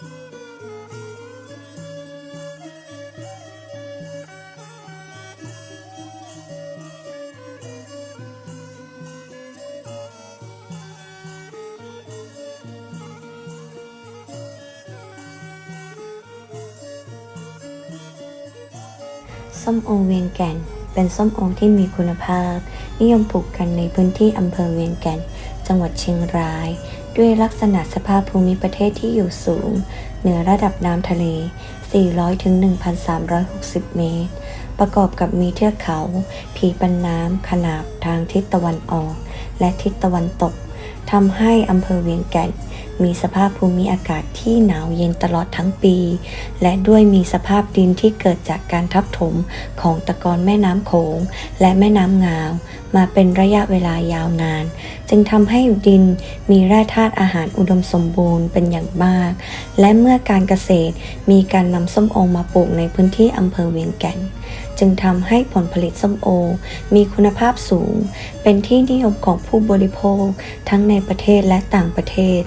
ส้มโอเวียงแก่น เป็นส้มโอที่มีคุณภาพ นิยมปลูกกันในพื้นที่อำเภอเวียงแก่น จังหวัดเชียงราย ด้วยลักษณะสภาพภูมิประเทศที่อยู่สูง เหนือระดับน้ำทะเล 400 ถึง 1,360 เมตร ประกอบกับมีเทือกเขา ผีปันน้ำ ขนาบทางทิศตะวันออก และทิศตะวันตกทำให้อำเภอเวียงแก่น มีสภาพภูมิอากาศที่หนาวเย็นตลอดทั้งปี และด้วยมีสภาพดินที่เกิดจากการทับถมของตะกอนแม่น้ำโขง และแม่น้ำงาว มาเป็นระยะเวลายาวนาน จึงทำให้ดินมีแร่ธาตุอาหารอุดมสมบูรณ์เป็นอย่างมาก และเมื่อการเกษตรมีการนำส้มโอมาปลูกในพื้นที่อำเภอเวียงแก่นจึงทำให้ผลผลิตส้มโอ มีคุณภาพสูง เป็นที่นิยมของผู้บริโภค ทั้งในประเทศและต่างประเทศ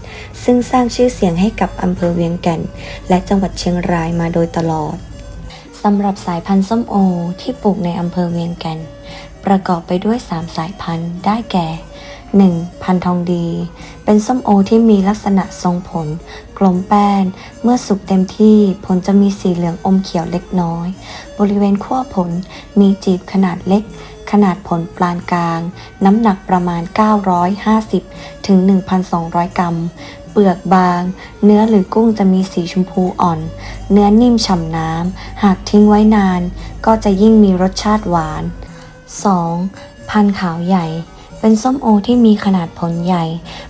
ซึ่งสร้างชื่อเสียงให้กับอำเภอเวียงแก่น และจังหวัดเชียงรายมาโดยตลอดสำหรับสายพันธุ์ส้มโอที่ปลูกในอำเภอเวียงแก่น ประกอบไปด้วย 3 สายพันธุ์ได้แก่ 1. พันธุ์ทองดี เป็นส้มโอที่มีลักษณะทรงผล กลมแป้น เมื่อสุกเต็มที่ผลจะมีสีเหลืองอมเขียวเล็กน้อย บริเวณขั้วผลมีจีบขนาดเล็ก ขนาดผลปานกลาง น้ำหนักประมาณ 950 ถึง 1,200 กรัม เปลือกบาง เนื้อหรือกุ้งจะมีสีชมพูอ่อน เนื้อนิ่มฉ่ำน้ำ หากทิ้งไว้นาน ก็จะยิ่งมีรสชาติหวาน 2. พันขาวใหญ่ เป็นส้มโอที่มีขนาดผลใหญ่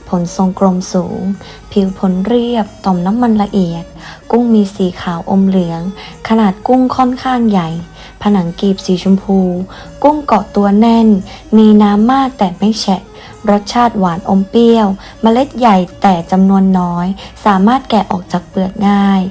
ผลทรงกลมสูง ผิวผลเรียบ ต่อมน้ำมันละเอียด กุ้งมีสีขาวอมเหลือง ขนาดกุ้งค่อนข้างใหญ่ ผนังกีบสีชมพู กุ้งเกาะตัวแน่น มีน้ำมากแต่ไม่แฉะ รสชาติหวานอมเปรี้ยวเมล็ดใหญ่แต่จำนวนน้อย สามารถแกะออกจากเปลือกง่าย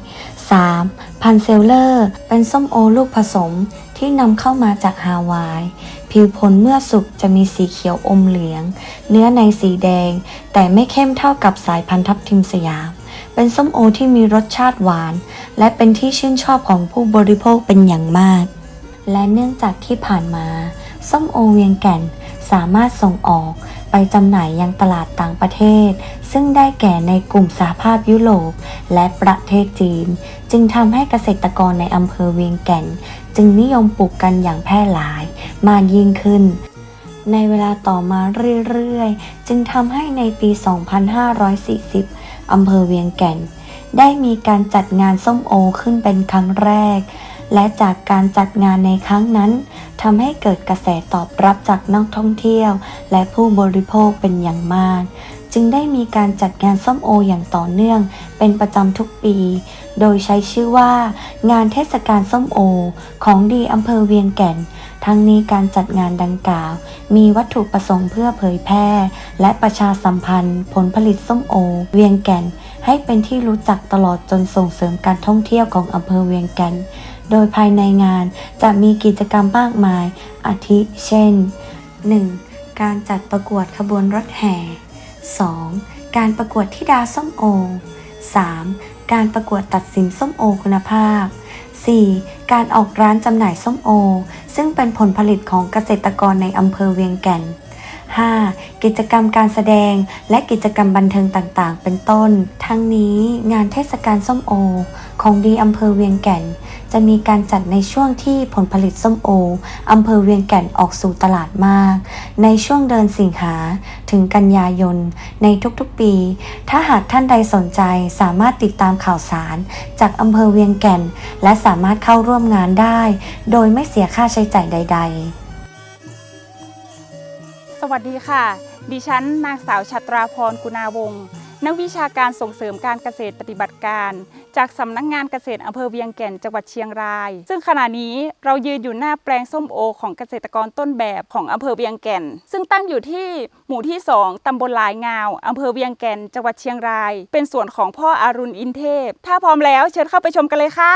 3. พันเซลเลอร์ เป็นส้มโอลูกผสมที่นำเข้ามาจากฮาวาย ผิวผลเมื่อสุกจะมีสีเขียวอมเหลือง เนื้อในสีแดง แต่ไม่เข้มเท่ากับสายพันธุ์ทับทิมสยาม เป็นส้มโอที่มีรสชาติหวาน และเป็นที่ชื่นชอบของผู้บริโภคเป็นอย่างมาก และเนื่องจากที่ผ่านมา ส้มโอเวียงแก่นสามารถส่งออกไปจำหน่ายยังตลาดต่างประเทศ ซึ่งได้แก่ในกลุ่มสหภาพยุโรปและประเทศจีน จึงทำให้เกษตรกรในอำเภอเวียงแก่น จึงนิยมปลูกกันอย่างแพร่หลายมากยิ่งขึ้น ในเวลาต่อมาเรื่อยๆ จึงทำให้ในปี 2540 อำเภอเวียงแก่น ได้มีการจัดงานส้มโอขึ้นเป็นครั้งแรก และจากการจัดงานในครั้งนั้นทำให้เกิดกระแสตอบรับจากนักท่องเที่ยว และผู้บริโภคเป็นอย่างมาก จึงได้มีการจัดงานส้มโออย่างต่อเนื่อง เป็นประจำทุกปี โดยใช้ชื่อว่า งานเทศกาลส้มโอ ของดีอำเภอเวียงแก่น ทั้งนี้การจัดงานดังกล่าว มีวัตถุประสงค์เพื่อเผยแพร่ และประชาสัมพันธ์ ผลผลิตส้มโอ เวียงแก่น ให้เป็นที่รู้จักตลอดจนส่งเสริมการท่องเที่ยวของอำเภอเวียงแก่น โดยภายในงานจะมีกิจกรรมมากมาย อาทิเช่น 1. การจัดประกวดขบวนรถแห่ 2. การประกวดทิดาส้มโอ 3. การประกวดตัดสินส้มโอคุณภาพ 4. การออกร้านจำหน่ายส้มโอ ซึ่งเป็นผลผลิตของเกษตรกรในอำเภอเวียงแก่น 5. กิจกรรมการแสดงและกิจกรรมบันเทิงต่างๆ เป็นต้น ทั้งนี้งานเทศกาลส้มโอ ของดีอำเภอเวียงแก่น จะมีการจัดในช่วงที่ผลผลิตส้มโออำเภอเวียงแก่นออกสู่ตลาดมาก ในช่วงเดือนสิงหาถึงกันยายน ในทุกๆปี ถ้าหากท่านใดสนใจสามารถติดตามข่าวสาร จากอำเภอเวียงแก่น และสามารถเข้าร่วมงานได้ โดยไม่เสียค่าใช้จ่ายใด ๆสวัสดีค่ะ ดิฉันนางสาวชัตราพรกุณาวงศ์ นักวิชาการส่งเสริมการเกษตรปฏิบัติการ จากสำนักงงานเกษตรอำเภอเวียงแก่นจังหวัดเชียงราย ซึ่งขณะนี้เรายืนอยู่หน้าแปลงส้มโอของเกษตรกรต้นแบบของอำเภอเวียงแก่น ซึ่งตั้งอยู่ที่หมู่ที่ 2 ตำบลหลายงาวอำเภอเวียงแก่นจังหวัดเชียงราย เป็นสวนของพ่ออารุณอินเทพ ถ้าพร้อมแล้วเชิญเข้าไปชมกันเลยค่ะ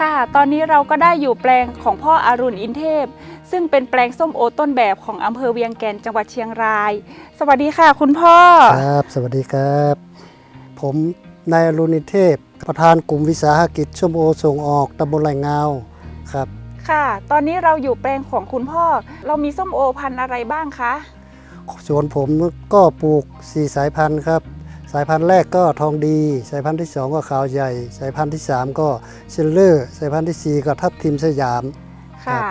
ค่ะ ตอนนี้เราก็ได้อยู่แปลงของพ่ออรุณอินเทพ ซึ่งเป็นแปลงส้มโอต้นแบบของอำเภอเวียงแก่นจังหวัดเชียงราย สวัสดีค่ะ คุณพ่อ ครับ สวัสดีครับ ผมนายอรุณิเทพ ประธานกลุ่มวิสาหกิจชมโอส่งออกตำบลไหลเงาครับ ค่ะ ตอนนี้เราอยู่แปลงของคุณพ่อ เรามีส้มโอพันธุ์อะไรบ้างคะส่วนผมก็ปลูก 4 สายพันธุ์ครับ สายพันธุ์แรกก็ทองดี สายพันธุ์ที่ 2 ก็ขาวใหญ่ สายพันธุ์ที่ 3 ก็เชลเลอร์ สายพันธุ์ทีสี่4 ก็ทับทิมสยาม ค่ะครับ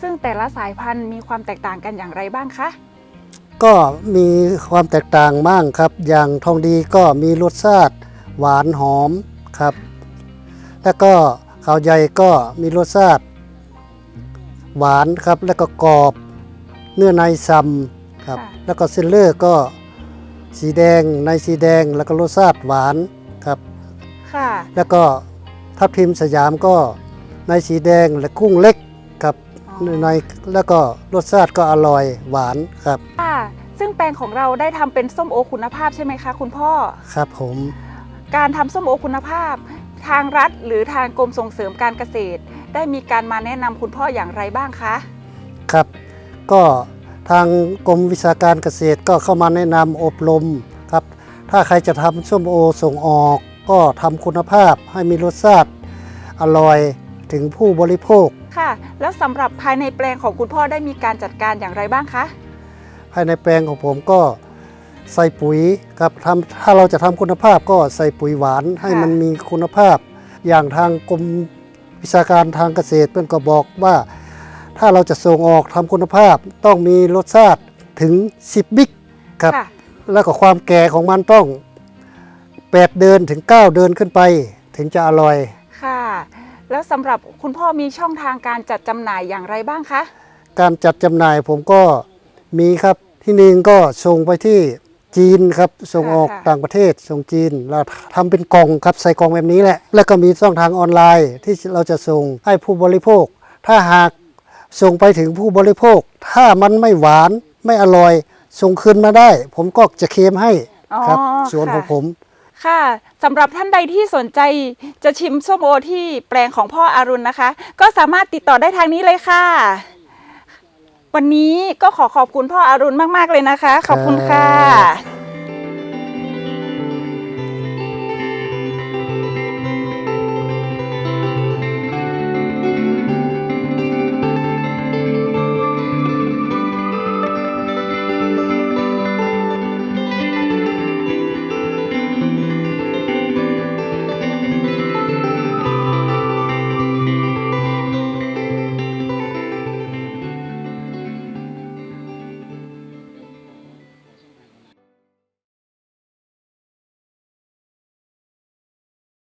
ซึ่งแต่ละสายพันธุ์มีความแตกต่างกันอย่างไรบ้างคะ ก็มีความแตกต่างบ้างครับ อย่างทองดีก็มีรสชาติหวานหอมครับ แล้วก็ขาวใหญ่ก็มีรสชาติหวานครับ แล้วก็กรอบ เนื้อในซ้ำครับค่ะแล้วก็เซนเลอร์ก็ สีแดงในสีแดงแล้วก็รสชาติหวานครับ ค่ะ แล้วก็ทับทิมสยามก็ในสีแดงและกุ้งเล็กครับในแล้วก็รสชาติก็อร่อยหวานครับค่ะ ซึ่งแปลงของเราได้ทำเป็นส้มโอคุณภาพใช่ไหมคะคุณพ่อ ครับผม การทำส้มโอคุณภาพ ทางรัฐหรือทางกรมส่งเสริมการเกษตร ได้มีการมาแนะนำคุณพ่ออย่างไรบ้างคะ ครับก็ ทางกรมวิชาการเกษตรก็เข้ามาแนะนำอบรมครับ ถ้าใครจะทำส้มโอส่งออก ก็ทำคุณภาพให้มีรสชาติอร่อยถึงผู้บริโภค ค่ะ แล้วสำหรับภายในแปลงของคุณพ่อได้มีการจัดการอย่างไรบ้างคะ ภายในแปลงของผมก็ใส่ปุ๋ยครับทำถ้าเราจะทำคุณภาพก็ใส่ปุ๋ยหวานให้มันมีคุณภาพ อย่างทางกรมวิชาการทางเกษตรเพื่อนก็บอกว่า ถ้าเราจะส่งออกทำคุณภาพต้องมีรสชาติถึง 10 บิ๊กครับ ค่ะ แล้วก็ความแก่ของมันต้อง 8 เดือนถึง 9 เดือนขึ้นไป ถึงจะอร่อย ค่ะ แล้วสำหรับคุณพ่อมีช่องทางการจัดจำหน่ายอย่างไรบ้างคะ การจัดจำหน่ายผมก็มีครับที่หนึ่งก็ส่งไปที่จีนครับส่งออกค่ะ ต่างประเทศส่งจีนเราทำเป็นกล่องครับใส่กล่องแบบนี้แหละ แล้วก็มีช่องทางออนไลน์ที่เราจะส่งให้ผู้บริโภค ถ้าหาก ส่งไปถึงผู้บริโภค ถ้ามันไม่หวานไม่อร่อย ส่งคืนมาได้ ผมก็จะเคลมให้ครับอ๋อส่วนของค่ะผม ค่ะสำหรับท่านใดที่สนใจจะชิมส้มโอที่แปลงของพ่ออารุณนะคะ ก็สามารถติดต่อได้ทางนี้เลยค่ะ วันนี้ก็ขอขอบคุณพ่ออารุณมาก ๆ เลยนะคะ ขอบคุณค่ะ